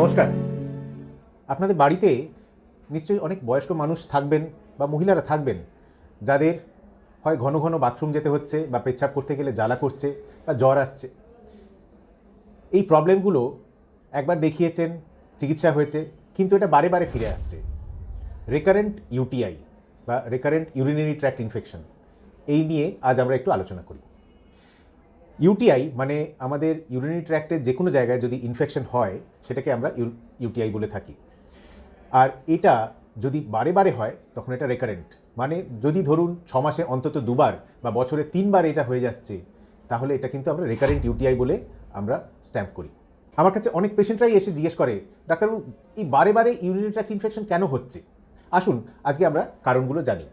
নমস্কার। আপনাদের বাড়িতে নিশ্চয়ই অনেক বয়স্ক মানুষ থাকবেন বা মহিলারা থাকবেন, যাদের হয় ঘন ঘন বাথরুম যেতে হচ্ছে বা পেচ্ছাপ করতে গেলে জ্বালা করছে বা জ্বর আসছে। এই প্রবলেমগুলো একবার দেখিয়েছেন, চিকিৎসা হয়েছে, কিন্তু এটা বারে বারে ফিরে আসছে। রেকারেন্ট ইউটিআই বা রেকারেন্ট ইউরিনারি ট্র্যাক্ট ইনফেকশন, এই নিয়ে আজ আমরা একটু আলোচনা করি। ইউটিআই মানে আমাদের ইউরিনারি ট্র্যাক্টের যে কোনো জায়গায় যদি ইনফেকশন হয়, সেটাকে আমরা ইউটিআই বলে থাকি। আর এটা যদি বারে বারে হয়, তখন এটা রেকারেন্ট মানে যদি ধরুন ছ মাসে অন্তত দুবার বা বছরে তিনবার এটা হয়ে যাচ্ছে, তাহলে এটা কিন্তু আমরা রেকারেন্ট ইউটিআই বলে আমরা স্ট্যাম্প করি। আমার কাছে অনেক পেশেন্টরাই এসে জিজ্ঞেস করে, ডাক্তারবাবু, এই বারে বারে ইউরিনারি ট্র্যাক্ট ইনফেকশন কেন হচ্ছে? আসুন, আজকে আমরা কারণগুলো জানি।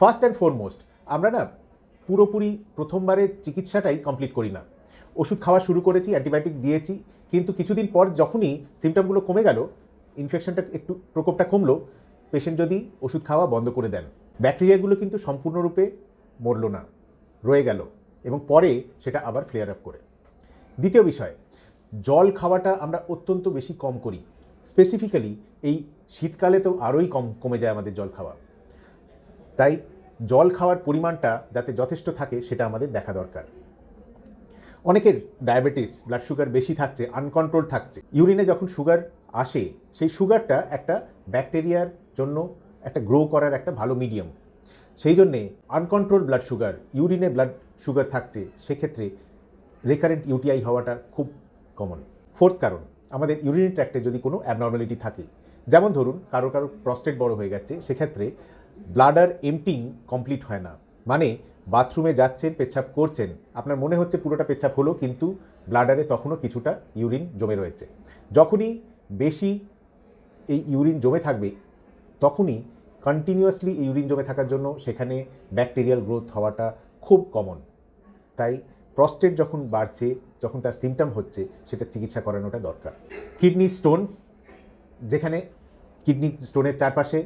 ফার্স্ট অ্যান্ড ফরমোস্ট আমরা না পুরোপুরি প্রথমবারের চিকিৎসাটাই কমপ্লিট করি না। ওষুধ খাওয়া শুরু করেছি অ্যান্টিবায়োটিক দিয়েছি, কিন্তু কিছুদিন পর যখনই সিমটমগুলো কমে গেল ইনফেকশনটা একটু প্রকোপটা কমলো পেশেন্ট যদি ওষুধ খাওয়া বন্ধ করে দেন ব্যাকটেরিয়াগুলো কিন্তু সম্পূর্ণরূপে মরল না, রয়ে গেল এবং পরে সেটা আবার ফ্লেয়ার আপ করে। দ্বিতীয় বিষয়, জল খাওয়াটা আমরা অত্যন্ত বেশি কম করি। স্পেসিফিক্যালি এই শীতকালে তো আরোই কম কমে যায় আমাদের জল খাওয়া। তাই জল খাওয়ার পরিমাণটা যাতে যথেষ্ট থাকে সেটা আমাদের দেখা দরকার। অনেকের ডায়াবেটিস ব্লাড সুগার বেশি থাকছে আনকন্ট্রোল থাকছে। ইউরিনে যখন সুগার আসে, সেই সুগারটা একটা ব্যাকটেরিয়ার জন্য একটা গ্রো করার একটা ভালো মিডিয়াম সেই জন্যে আনকন্ট্রোল ব্লাড সুগার ইউরিনে ব্লাড সুগার থাকছে, সেক্ষেত্রে রেকারেন্ট ইউটিআই হওয়াটা খুব কমন ফোর্থ কারণ, আমাদের ইউরিনারি ট্র্যাক্টে যদি কোনো অ্যাবনর্মালিটি থাকে, যেমন ধরুন কারও কারও প্রস্টেট বড় হয়ে গেছে, সেক্ষেত্রে ব্লাডার এমটিং কমপ্লিট হয় না। মানে বাথরুমে যাচ্ছেন, পেচ্ছাপ করছেন, আপনার মনে হচ্ছে পুরোটা পেচ্ছাপ হলো, কিন্তু ব্লাডারে তখনও কিছুটা ইউরিন জমে রয়েছে। যখনই বেশি এই ইউরিন জমে থাকবে, তখনই কন্টিনিউয়াসলি ইউরিন জমে থাকার জন্য সেখানে ব্যাকটেরিয়াল গ্রোথ হওয়াটা খুব কমন তাই প্রস্টেট যখন বাড়ছে, যখন তার সিমটম হচ্ছে, সেটা চিকিৎসা করানোটা দরকার। কিডনি স্টোন যেখানে কিডনি স্টোনের চারপাশে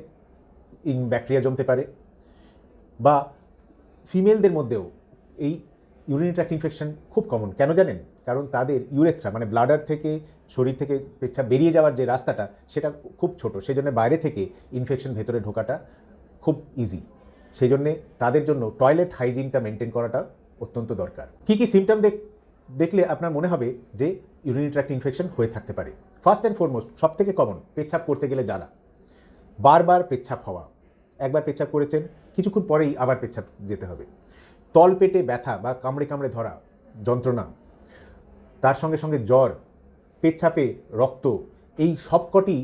ইন ব্যাকটেরিয়া জমতে পারে বা ফিমেলদের মধ্যেও এই ইউরিন ট্র্যাক্ট ইনফেকশন খুব কমন কেন জানেন? কারণ তাদের ইউরেথ্রা মানে ব্লাডার থেকে শরীর থেকে পেচ্ছাপ বেরিয়ে যাওয়ার যে রাস্তাটা, সেটা খুব ছোট। সেই জন্য বাইরে থেকে ইনফেকশন ভেতরে ঢোকাটা খুব ইজি সেই জন্যে তাদের জন্য টয়লেট হাইজিনটা মেনটেন করাটা অত্যন্ত দরকার। কী কী সিমটম দেখ, দেখলে আপনার মনে হবে যে ইউরিনারি ট্র্যাক্ট ইনফেকশন হয়ে থাকতে পারে। ফার্স্ট অ্যান্ড ফরমোস্ট সব থেকে কমন পেচ্ছাপ করতে গেলে জ্বালা। বারবার পেচ্ছাপ হওয়া। একবার পেচ্ছাপ করেছেন, কিছুক্ষণ পরেই আবার পেচ্ছাপ যেতে হবে। তল পেটে ব্যথা বা কামড়ে কামড়ে ধরা, যন্ত্রণা, তার সঙ্গে সঙ্গে জ্বর, পেচ্ছাপে রক্ত, এই সবকটি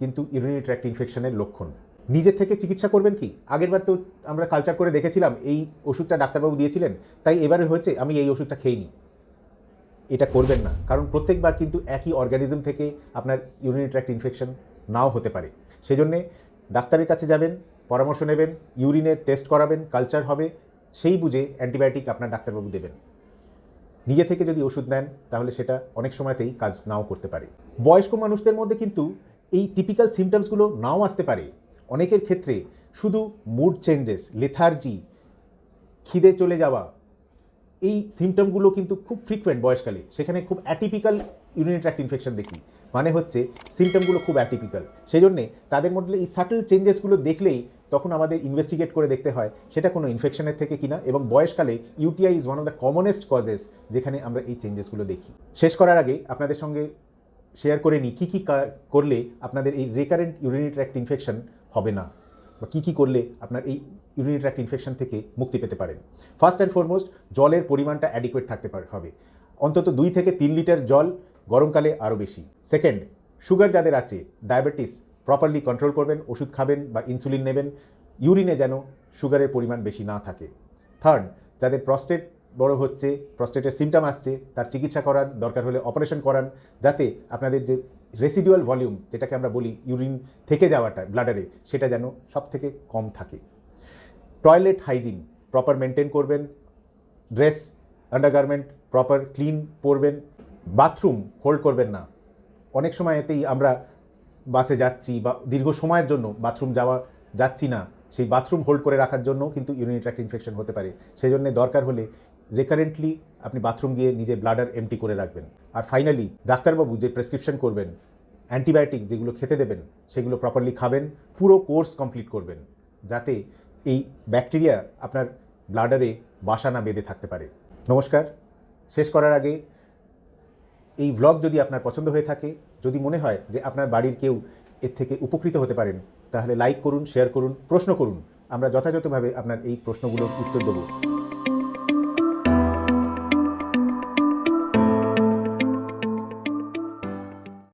কিন্তু ইউরিনারি ট্র্যাক্ট ইনফেকশনের লক্ষণ। নিজের থেকে চিকিৎসা করবেন কি? আগেরবার তো আমরা কালচার করে দেখেছিলাম, এই ওষুধটা ডাক্তারবাবু দিয়েছিলেন, তাই এবারে হয়েছে, আমি এই ওষুধটা খেয়ে নিই এটা করবেন না, কারণ প্রত্যেকবার কিন্তু একই অর্গানিজম থেকে আপনার ইউরিনারি ট্র্যাক্ট ইনফেকশন নাও হতে পারে। সেই জন্যে ডাক্তারের কাছে যাবেন পরামর্শ নেবেন, ইউরিনের টেস্ট করাবেন, কালচার হবে, সেই বুঝে অ্যান্টিবায়োটিক আপনার ডাক্তারবাবু দেবেন। নিজে থেকে যদি ওষুধ নেন, তাহলে সেটা অনেক সময়তেই কাজ নাও করতে পারে। বয়স্ক মানুষদের মধ্যে কিন্তু এই টিপিক্যাল সিমটমসগুলো নাও আসতে পারে। অনেকের ক্ষেত্রে শুধু মুড চেঞ্জেস লেথার্জি খিদে চলে যাওয়া, এই সিমটমগুলো কিন্তু খুব ফ্রিকুয়েন্ট বয়সকালে। সেখানে খুব অ্যাটিপিক্যাল ইউরিনারি ট্র্যাক্ট ইনফেকশন দেখি। মানে হচ্ছে সিমটমগুলো খুব অ্যাটিপিক্যাল সেই জন্যে তাদের মধ্যে এই সাটল চেঞ্জেসগুলো দেখলেই তখন আমাদের ইনভেস্টিগেট করে দেখতে হয় সেটা কোনো ইনফেকশনের থেকে কিনা এবং বয়সকালে UTI is one of the commonest causes যেখানে আমরা এই চেঞ্জেসগুলো দেখি। শেষ করার আগে আপনাদের সঙ্গে শেয়ার করে নিই, কী কী করলে আপনাদের এই রেকারেন্ট ইউরিনি ট্র্যাক্ট ইনফেকশন হবে না? বা কী কী করলে আপনার এই ইউরিনারি ট্র্যাক্ট ইনফেকশন থেকে মুক্তি পেতে পারেন? ফার্স্ট অ্যান্ড ফরমোস্ট জলের পরিমাণটা অ্যাডিকুয়েট থাকতে পারে, হবে। অন্তত দুই থেকে তিন লিটার জল গরমকালে আরও বেশি। সেকেন্ড সুগার যাদের আছে ডায়াবেটিস প্রপারলি কন্ট্রোল করবেন, ওষুধ খাবেন বা ইনসুলিন নেবেন ইউরিনে যেন সুগারের পরিমাণ বেশি না থাকে। থার্ড যাদের প্রস্টেট বড় হচ্ছে প্রস্টেটের সিমটম আসছে, তার চিকিৎসা করান দরকার হলে অপারেশন করান, যাতে আপনাদের যে রেসিডুয়াল ভলিউম যেটাকে আমরা বলি ইউরিন থেকে যাওয়াটা ব্লাডারে সেটা যেন সব থেকে কম থাকে। টয়লেট হাইজিন প্রপার মেনটেন করবেন ড্রেস আন্ডারগার্মেন্ট প্রপার ক্লিন পরবেন বাথরুম হোল্ড করবেন না। অনেক সময় এতেই আমরা বাসে যাচ্ছি বা দীর্ঘ সময়ের জন্য বাথরুম যাওয়া যাচ্ছি না, সেই বাথরুম হোল্ড করে রাখার জন্য কিন্তু ইউরিনারি ট্র্যাক্ট ইনফেকশন হতে পারে। সেই জন্য দরকার হলে রেকারেন্টলি আপনি বাথরুম গিয়ে নিজের ব্লাডার এমটি করে রাখবেন। আর ফাইনালি ডাক্তারবাবু যে প্রেসক্রিপশন করবেন অ্যান্টিবায়োটিক যেগুলো খেতে দেবেন, সেগুলো প্রপারলি খাবেন, পুরো কোর্স কমপ্লিট করবেন, যাতে এই ব্যাকটেরিয়া আপনার ব্লাডারে বাসা না বেঁধে থাকতে পারে। নমস্কার, শেষ করার আগে এই ব্লগ যদি আপনার পছন্দ হয়ে থাকে, যদি মনে হয় যে আপনার বাড়ির কেউ এর থেকে উপকৃত হতে পারেন, তাহলে লাইক করুন শেয়ার করুন, প্রশ্ন করুন। আমরা যথাযথভাবে আপনার এই প্রশ্নগুলোর উত্তর দেবো।